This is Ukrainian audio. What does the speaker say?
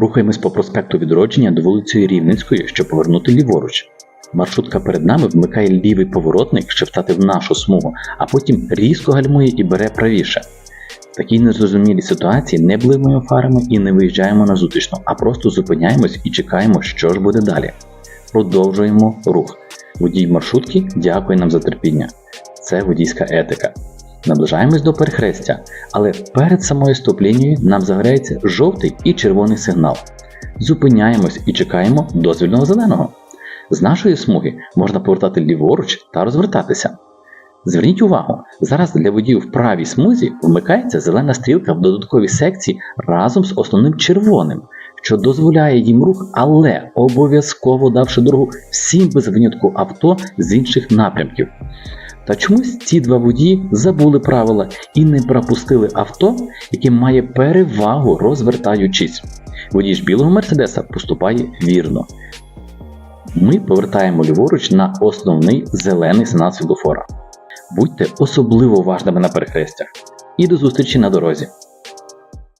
Рухаємось по проспекту Відродження до вулиці Рівненської, щоб повернути ліворуч. Маршрутка перед нами вмикає лівий поворотник, щоб стати в нашу смугу, а потім різко гальмує і бере правіше. В такій незрозумілій ситуації не блимаємо фарами і не виїжджаємо на зустрічну, а просто зупиняємось і чекаємо, що ж буде далі. Продовжуємо рух. Водій маршрутки дякує нам за терпіння. Це водійська етика. Наближаємось до перехрестя, але перед самою стоп-лінією нам загорається жовтий і червоний сигнал. Зупиняємось і чекаємо дозвільного зеленого. З нашої смуги можна повертати ліворуч та розвертатися. Зверніть увагу, зараз для водіїв в правій смузі вмикається зелена стрілка в додатковій секції разом з основним червоним, що дозволяє їм рух, але обов'язково давши дорогу всім без винятку авто з інших напрямків. Та чомусь ці два водії забули правила і не пропустили авто, яке має перевагу розвертаючись. Водій ж білого мерседеса поступає вірно. Ми повертаємо ліворуч на основний зелений сигнал світлофора. Будьте особливо уважними на перехрестях. І до зустрічі на дорозі!